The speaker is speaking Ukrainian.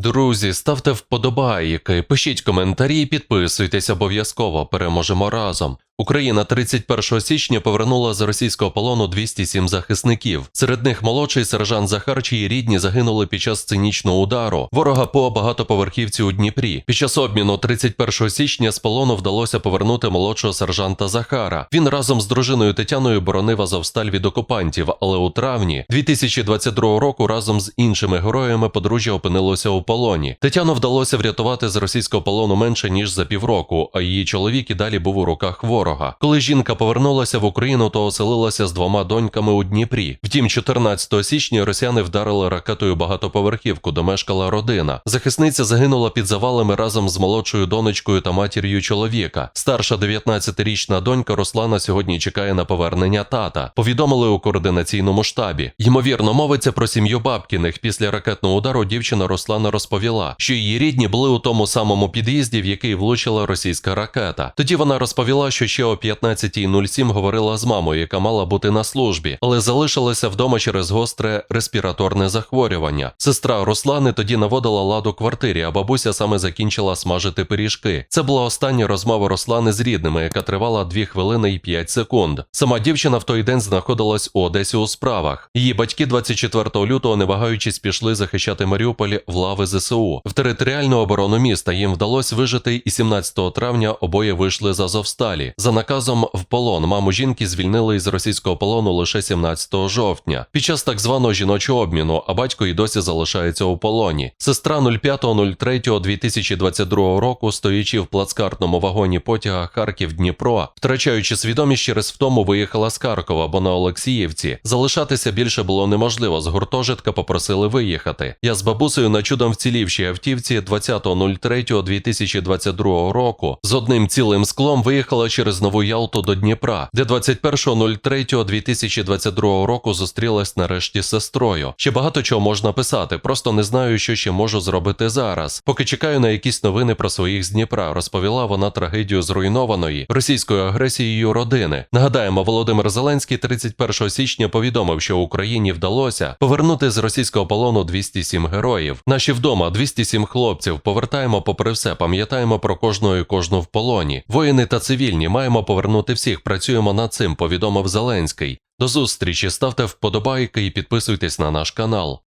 Друзі, ставте вподобайки, пишіть коментарі, підписуйтесь обов'язково. Переможемо разом. Україна 31 січня повернула з російського полону 207 захисників. Серед них молодший сержант Захар, чиї рідні загинули під час цинічного удару ворога по багатоповерхівці у Дніпрі. Під час обміну 31 січня з полону вдалося повернути молодшого сержанта Захара. Він разом з дружиною Тетяною боронив Азовсталь від окупантів, але у травні 2022 року разом з іншими героями подружжя опинилося у полоні. Тетяну вдалося врятувати з російського полону менше ніж за півроку, а її чоловік і далі був у руках ворога. Коли жінка повернулася в Україну, то оселилася з двома доньками у Дніпрі. Втім, 14 січня росіяни вдарили ракетою багатоповерхівку, де мешкала родина. Захисниця загинула під завалами разом з молодшою донечкою та матір'ю чоловіка. Старша 19-річна донька Руслана сьогодні чекає на повернення тата. Повідомили у координаційному штабі. Ймовірно, мовиться про сім'ю Бабкіних. Після ракетного удару дівчина Руслана розповіла, що її рідні були у тому самому під'їзді, в який влучила російська ракета. Тоді вона розповіла, що ще о 15.07 говорила з мамою, яка мала бути на службі, але залишилася вдома через гостре респіраторне захворювання. Сестра Руслани тоді наводила лад у квартирі, а бабуся саме закінчила смажити пиріжки. Це була остання розмова Руслани з рідними, яка тривала 2 хвилини і 5 секунд. Сама дівчина в той день знаходилась у Одесі у справах. Її батьки 24 лютого, не вагаючись, пішли захищати Маріуполь в лави ЗСУ. В територіальну оборону міста їм вдалося вижити, і 17 травня обоє вийшли з Азовсталі. За наказом в полон маму жінки звільнили із російського полону лише 17 жовтня. Під час так званого жіночого обміну, а батько й досі залишається у полоні. Сестра 05.03.2022 року, стоячи в плацкартному вагоні потяга Харків Дніпро, втрачаючи свідомість через втому, виїхала з Харкова, бо на Олексіївці залишатися більше було неможливо. З гуртожитка попросили виїхати. Я з бабусею на чудом вцілівшій автівці 20.03.2022 року з одним цілим склом виїхала через Нову Ялту до Дніпра, де 21.03.2022 року зустрілась нарешті з сестрою. Ще багато чого можна писати, просто не знаю, що ще можу зробити зараз. Поки чекаю на якісь новини про своїх з Дніпра, розповіла вона трагедію зруйнованої російською агресією родини. Нагадаємо, Володимир Зеленський 31 січня повідомив, що Україні вдалося повернути з російського полону 207 героїв. Наші вдома 207 хлопців. Повертаємо попри все, пам'ятаємо про кожного і кожну в полоні. Воїни та цивільні маємо повернути всіх. Працюємо над цим. Повідомив Зеленський. До зустрічі, ставте вподобайки і підписуйтесь на наш канал.